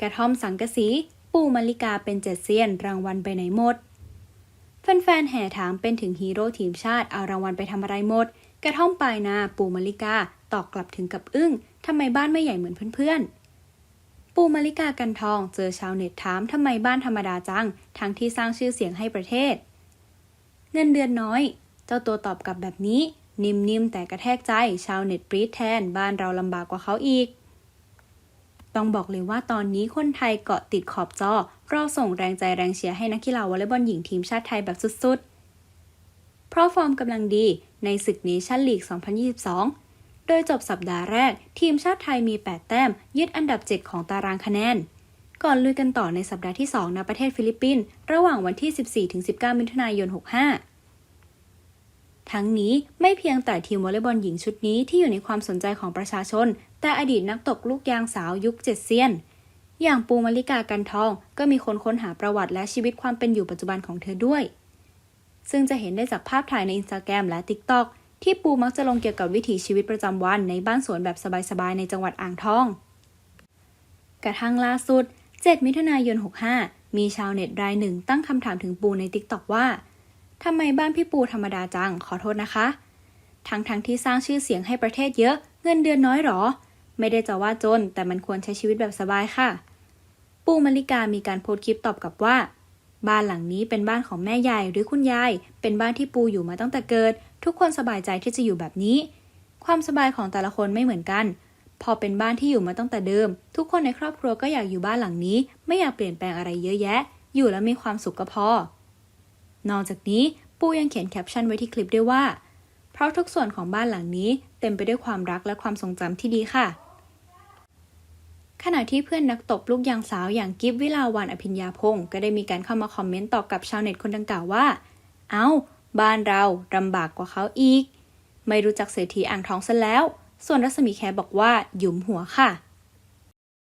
กระท่อมสังกะสี ปู่มาริกาเป็นเจ็ดเซียน รางวัลไปไหนหมด แฟนๆแห่ถามเป็นถึงฮีโร่ทีมชาติเอารางวัลไปทำอะไรหมด กระท่อมปลายนาปู่มาริกาตอบกลับถึงกับอึ้งทำไมบ้านไม่ใหญ่เหมือนเพื่อนๆ ปู่มาริกากันทองเจอชาวเน็ตถามทำไมบ้านธรรมดาจัง ทั้งที่สร้างชื่อเสียงให้ประเทศ เงินเดือนน้อย เจ้าตัวตอบกลับแบบนี้ นิ่มๆแต่กระแทกใจ ชาวเน็ตปรี๊ดแทน บ้านเราลำบากกว่าเขาอีก ต้องบอกเลยว่าตอนนี้คนไทยเกาะติดขอบจอรอส่งแรงใจแรงเชียร์ให้นักกีฬาวอลเลย์บอลหญิงทีมชาติไทยแบบสุดๆ เพราะฟอร์มกำลังดีในศึกเนชั่นลีก 2022 โดยจบสัปดาห์แรก ทีมชาติไทยมี 8 แต้ม ยึดอันดับ 7 ของตารางคะแนน ก่อนลุยกันต่อในสัปดาห์ที่ 2 ณ ประเทศฟิลิปปินส์ ระหว่างวันที่ 14-19 มิถุนายน 65 ทั้งนี้ไม่เพียงแต่ทีมวอลเลย์บอลหญิงชุดนี้ที่อยู่ในความสนใจของประชาชน แต่อดีตนักตกลูกยางสาวยุคเจ็ดเซียน อย่างปูมาริกากันทอง ก็มีคนค้นหาประวัติและชีวิตความเป็นอยู่ปัจจุบันของเธอด้วย ซึ่งจะเห็นได้จากภาพถ่ายในอินสตาแกรมและ TikTok ที่ปูมักจะลงเกี่ยวกับวิถีชีวิตประจำวันในบ้านสวนแบบสบายๆ ในจังหวัดอ่างทอง กระทั่งล่าสุด 7 มิถุนายน 65 มีชาวเน็ตรายหนึ่งตั้งคำถามถึงปูใน TikTok ว่าทำไมบ้านพี่ปูธรรมดาจัง ขอโทษนะคะ ทั้งทั้งๆที่สร้างชื่อเสียงให้ประเทศเยอะ เงินเดือนน้อยหรอ ไม่ได้จะว่าจน แต่มันควรใช้ชีวิตแบบสบายค่ะ ปูมาริกามีการโพสต์คลิปตอบกลับว่า บ้านหลังนี้เป็นบ้านของแม่ยายหรือคุณยาย เป็นบ้านที่ปูอยู่มาตั้งแต่เกิด ทุกคนสบายใจที่จะอยู่แบบนี้ ความสบายของแต่ละคนไม่เหมือนกัน พอเป็นบ้านที่อยู่มาตั้งแต่เดิม ทุกคนในครอบครัวก็อยากอยู่บ้านหลังนี้ ไม่อยากเปลี่ยนแปลงอะไรเยอะแยะ อยู่แล้วมีความสุขก็พอ นอกจากนี้ปูยังเขียนแคปชั่นไว้ที่คลิปด้วยว่า เพราะทุกส่วนของบ้านหลังนี้เต็มไปด้วยความรักและความทรงจำที่ดีค่ะ ณะที่เพื่อนนักตบลูกยางสาวอย่างกิฟวิลาวันอภิญญาพงศ์ก็ได้มีการเข้ามาคอมเมนต์ตอบกับชาวเน็ตคนดังกล่าวว่า เอา้า บ้านเราลำบากกว่าเขาอีก ไม่รู้จักเศรษฐีอ่างทองซะแล้ว ส่วนรัศมีแคบอกว่าหยุมหัวค่ะ